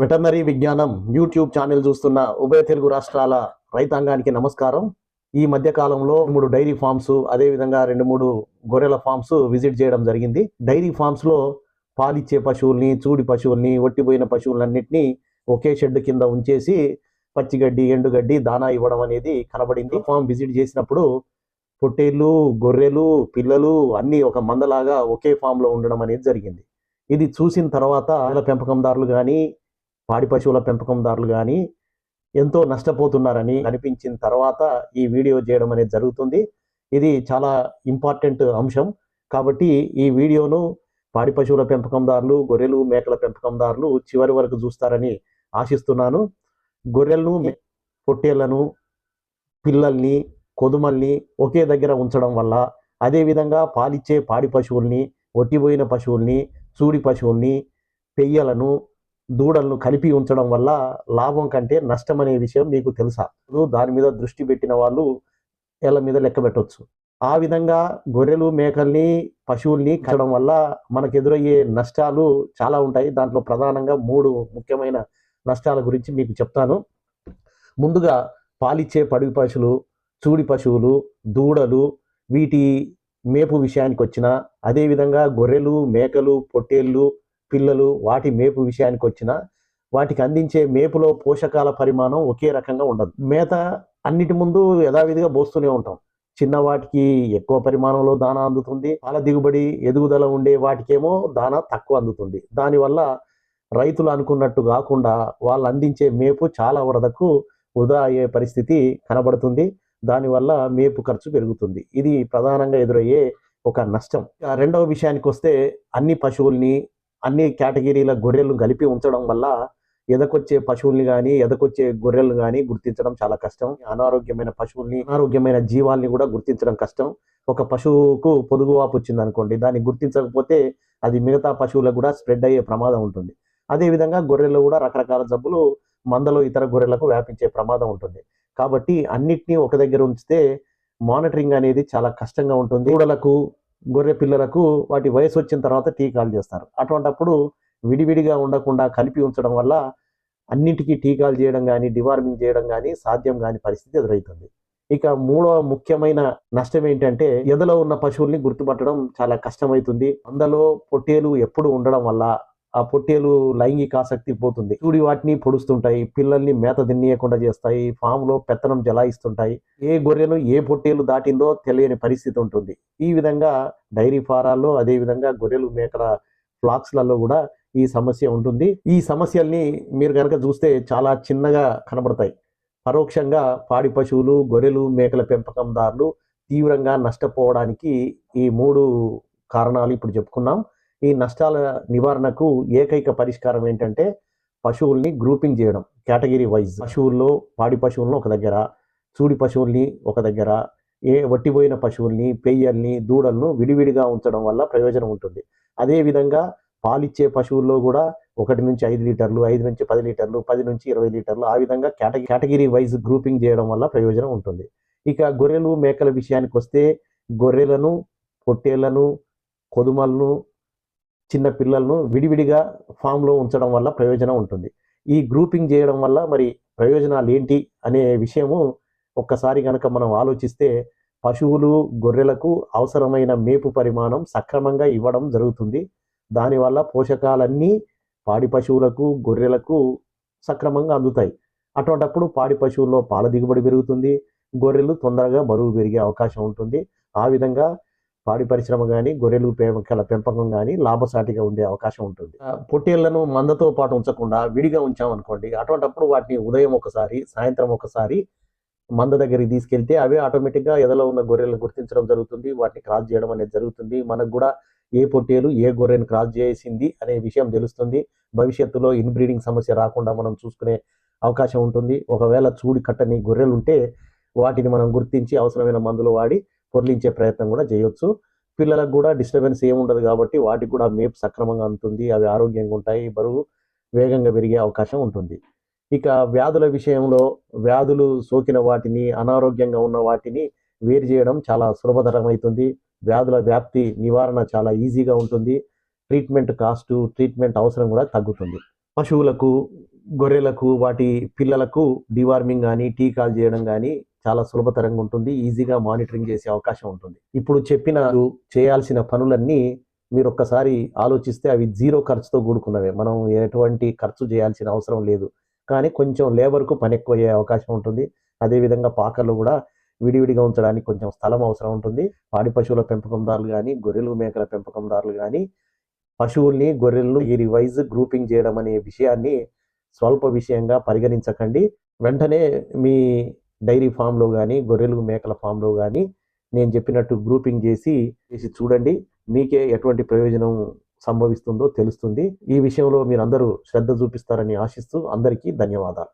Veterinary విజ్ఞానం YouTube channel చూస్తున్న ఉభయ తెలుగు రాష్ట్రాల రైతాంగానికి నమస్కారం. ఈ మధ్య కాలంలో మూడు డైరీ ఫార్మ్స్ అదేవిధంగా రెండు మూడు గొర్రెల ఫార్మ్స్ విజిట్ చేయడం జరిగింది. డైరీ ఫార్మ్స్లో పాలిచ్చే పశువుల్ని చూడి పశువుల్ని ఒట్టిపోయిన పశువులన్నింటినీ ఒకే షెడ్ కింద ఉంచేసి పచ్చిగడ్డి ఎండుగడ్డి దానా ఇవ్వడం అనేది కనబడింది. ఫామ్ విజిట్ చేసినప్పుడు పొట్టేళ్ళు గొర్రెలు పిల్లలు అన్నీ ఒక మందలాగా ఒకే ఫామ్లో ఉండడం అనేది జరిగింది. ఇది చూసిన తర్వాత ఆవుల పెంపకందారులు కానీ పాడి పశువుల పెంపకందారులు కానీ ఎంతో నష్టపోతున్నారని అనిపించిన తర్వాత ఈ వీడియో చేయడం అనేది జరుగుతుంది. ఇది చాలా ఇంపార్టెంట్ అంశం. కాబట్టి ఈ వీడియోను పాడి పశువుల పెంపకందారులు గొర్రెలు మేకల పెంపకందారులు చివరి వరకు చూస్తారని ఆశిస్తున్నాను. గొర్రెలను పొట్టేళ్ళను పిల్లల్ని కొదుమల్ని ఒకే దగ్గర ఉంచడం వల్ల అదేవిధంగా పాలిచ్చే పాడి పశువుల్ని ఒట్టిపోయిన పశువుల్ని చూడి పశువుల్ని పెయ్యలను దూడలను కలిపి ఉంచడం వల్ల లాభం కంటే నష్టం అనే విషయం మీకు తెలుసా? దాని మీద దృష్టి పెట్టిన వాళ్ళు ఏళ్ళ మీద లెక్క పెట్టవచ్చు ఆ విధంగా గొర్రెలు మేకల్ని పశువుల్ని కట్టడం వల్ల మనకు ఎదురయ్యే నష్టాలు చాలా ఉంటాయి. దాంట్లో ప్రధానంగా మూడు ముఖ్యమైన నష్టాల గురించి మీకు చెప్తాను. ముందుగా పాలిచ్చే పడివి పశువులు చూడి పశువులు దూడలు వీటి మేపు విషయానికి వచ్చిన అదేవిధంగా గొర్రెలు మేకలు పొట్టేళ్ళు పిల్లలు వాటి మేపు విషయానికి వచ్చిన వాటికి అందించే మేపులో పోషకాల పరిమాణం ఒకే రకంగా ఉండదు. మేత అన్నిటి ముందు యథావిధిగా పోస్తూనే ఉంటాం. చిన్న వాటికి ఎక్కువ పరిమాణంలో దానా అందుతుంది. పాల దిగుబడి ఎదుగుదల ఉండే వాటికేమో దానా తక్కువ అందుతుంది. దానివల్ల రైతులు అనుకున్నట్టు కాకుండా వాళ్ళు అందించే మేపు చాలా వరదకు వృధా అయ్యే పరిస్థితి కనబడుతుంది. దానివల్ల మేపు ఖర్చు పెరుగుతుంది. ఇది ప్రధానంగా ఎదురయ్యే ఒక నష్టం. రెండవ విషయానికి వస్తే అన్ని పశువుల్ని అన్ని కేటగిరీల గొర్రెలను కలిపి ఉంచడం వల్ల ఎదకొచ్చే పశువుల్ని కానీ ఎదకొచ్చే గొర్రెలను కానీ గుర్తించడం చాలా కష్టం. అనారోగ్యమైన పశువుల్ని అనారోగ్యమైన జీవాల్ని కూడా గుర్తించడం కష్టం. ఒక పశువుకు పొదుగువాపు వచ్చింది అనుకోండి దాన్ని గుర్తించకపోతే అది మిగతా పశువులకు కూడా స్ప్రెడ్ అయ్యే ప్రమాదం ఉంటుంది. అదేవిధంగా గొర్రెలు కూడా రకరకాల జబ్బులు మందలో ఇతర గొర్రెలకు వ్యాపించే ప్రమాదం ఉంటుంది. కాబట్టి అన్నిటినీ ఒక దగ్గర ఉంచితే మానిటరింగ్ అనేది చాలా కష్టంగా ఉంటుంది. దూడలకు గొర్రె పిల్లలకు వాటి వయసు వచ్చిన తర్వాత టీకాలు చేస్తారు. అటువంటప్పుడు విడివిడిగా ఉండకుండా కలిపి ఉంచడం వల్ల అన్నిటికీ టీకాలు చేయడం కానీ డివార్మింగ్ చేయడం కానీ సాధ్యం కాని పరిస్థితి ఎదురవుతుంది ఇక మూడవ ముఖ్యమైన నష్టం ఏంటంటే ఎదలో ఉన్న పశువుల్ని గుర్తుపట్టడం చాలా కష్టమవుతుంది అందులో పొట్టేలు ఎప్పుడు ఉండడం వల్ల ఆ పొట్టేలు లైంగిక ఆసక్తి పోతుంది. చూడి వాటిని పొడుస్తుంటాయి పిల్లల్ని మేత తిన్నీయకుండా చేస్తాయి ఫామ్లో పెత్తనం జలాయిస్తుంటాయి. ఏ గొర్రెలు ఏ పొట్టేలు దాటిందో తెలియని పరిస్థితి ఉంటుంది. ఈ విధంగా డైరీ ఫారాల్లో అదే విధంగా గొర్రెలు మేకల ఫ్లాక్స్లలో కూడా ఈ సమస్య ఉంటుంది. ఈ సమస్యల్ని మీరు కనుక చూస్తే చాలా చిన్నగా కనబడతాయి. పరోక్షంగా పాడి పశువులు గొర్రెలు మేకల పెంపకందారులు తీవ్రంగా నష్టపోవడానికి ఈ మూడు కారణాలు ఇప్పుడు చెప్పుకున్నాం. ఈ నష్టాల నివారణకు ఏకైక పరిష్కారం ఏంటంటే పశువుల్ని గ్రూపింగ్ చేయడం కేటగిరీ వైజ్. పశువుల్లో పాడి పశువులను ఒక దగ్గర చూడి పశువుల్ని ఒక దగ్గర ఏ వట్టిపోయిన పశువుల్ని పెయ్యల్ని దూడలను విడివిడిగా ఉంచడం వల్ల ప్రయోజనం ఉంటుంది. అదేవిధంగా పాలిచ్చే పశువుల్లో కూడా ఒకటి నుంచి ఐదు లీటర్లు ఐదు నుంచి పది లీటర్లు పది నుంచి ఇరవై లీటర్లు ఆ విధంగా కేటగిరీ కేటగిరీ వైజ్ గ్రూపింగ్ చేయడం వల్ల ప్రయోజనం ఉంటుంది. ఇక గొర్రెలు మేకల విషయానికి వస్తే గొర్రెలను పొట్టేళ్ళను కొదుమలను చిన్న పిల్లలను విడివిడిగా ఫామ్లో ఉంచడం వల్ల ప్రయోజనం ఉంటుంది. ఈ గ్రూపింగ్ చేయడం వల్ల మరి ప్రయోజనాలు ఏంటి అనే విషయము ఒక్కసారి కనుక మనం ఆలోచిస్తే పశువులు గొర్రెలకు అవసరమైన మేపు పరిమాణం సక్రమంగా ఇవ్వడం జరుగుతుంది. దానివల్ల పోషకాలన్నీ పాడి పశువులకు గొర్రెలకు సక్రమంగా అందుతాయి. అటువంటప్పుడు పాడి పశువుల్లో పాల దిగుబడి పెరుగుతుంది. గొర్రెలు తొందరగా బరువు పెరిగే అవకాశం ఉంటుంది. ఆ విధంగా పాడి పరిశ్రమ కానీ గొర్రెలు పెంకల పెంపకం కానీ లాభసాటిగా ఉండే అవకాశం ఉంటుంది. ఆ, పొట్టేళ్ళను మందతో పాటు ఉంచకుండా విడిగా ఉంచామనుకోండి అటువంటప్పుడు వాటిని ఉదయం ఒకసారి సాయంత్రం ఒకసారి మంద దగ్గరికి తీసుకెళ్తే అవే ఆటోమేటిక్గా ఎదలో ఉన్న గొర్రెలను గుర్తించడం జరుగుతుంది వాటిని క్రాస్ చేయడం అనేది జరుగుతుంది. మనకు కూడా ఏ పొట్టేలు ఏ గొర్రెను క్రాస్ చేసింది అనే విషయం తెలుస్తుంది. భవిష్యత్తులో ఇన్బ్రీడింగ్ సమస్య రాకుండా మనం చూసుకునే అవకాశం ఉంటుంది. ఒకవేళ చూడి కట్టని గొర్రెలు ఉంటే వాటిని మనం గుర్తించి అవసరమైన మందులు వాడి పొర్లించే ప్రయత్నం కూడా చేయొచ్చు. పిల్లలకు కూడా డిస్టర్బెన్స్ ఏముండదు కాబట్టి వాటికి కూడా మేపు సక్రమంగా అందుతుంది అవి ఆరోగ్యంగా ఉంటాయి. బరువు వేగంగా పెరిగే అవకాశం ఉంటుంది. ఇక వ్యాధుల విషయంలో వ్యాధులు సోకిన వాటిని అనారోగ్యంగా ఉన్న వాటిని వేరు చేయడం చాలా సులభతరమవుతుంది వ్యాధుల వ్యాప్తి నివారణ చాలా ఈజీగా ఉంటుంది. ట్రీట్మెంట్ కాస్టు ట్రీట్మెంట్ అవసరం కూడా తగ్గుతుంది. పశువులకు గొర్రెలకు వాటి పిల్లలకు డివార్మింగ్ కానీ టీకాలు చేయడం కానీ చాలా సులభతరంగా ఉంటుంది ఈజీగా మానిటరింగ్ చేసే అవకాశం ఉంటుంది. ఇప్పుడు చెప్పిన చేయాల్సిన పనులన్నీ మీరు ఒక్కసారి ఆలోచిస్తే అవి జీరో ఖర్చుతో కూడుకున్నవే. మనం ఎటువంటి ఖర్చు చేయాల్సిన అవసరం లేదు. కానీ కొంచెం లేబర్కు పని ఎక్కువ అయ్యే అవకాశం ఉంటుంది. అదేవిధంగా పాకలు కూడా విడివిడిగా ఉంచడానికి కొంచెం స్థలం అవసరం ఉంటుంది. పాడి పశువుల పెంపకందారులు కానీ గొర్రెలు మేకల పెంపకందారులు కానీ పశువుల్ని గొర్రెలను ఈ వైజ్ గ్రూపింగ్ చేయడం అనే విషయాన్ని స్వల్ప విషయంగా పరిగణించకండి. వెంటనే మీ డైరీ ఫామ్లో కానీ గొర్రెలు మేకల ఫామ్లో కానీ నేను చెప్పినట్టు గ్రూపింగ్ చేసి చేసి చూడండి మీకే ఎటువంటి ప్రయోజనం సంభవిస్తుందో తెలుస్తుంది. ఈ విషయంలో మీరందరూ శ్రద్ధ చూపిస్తారని ఆశిస్తూ అందరికీ ధన్యవాదాలు.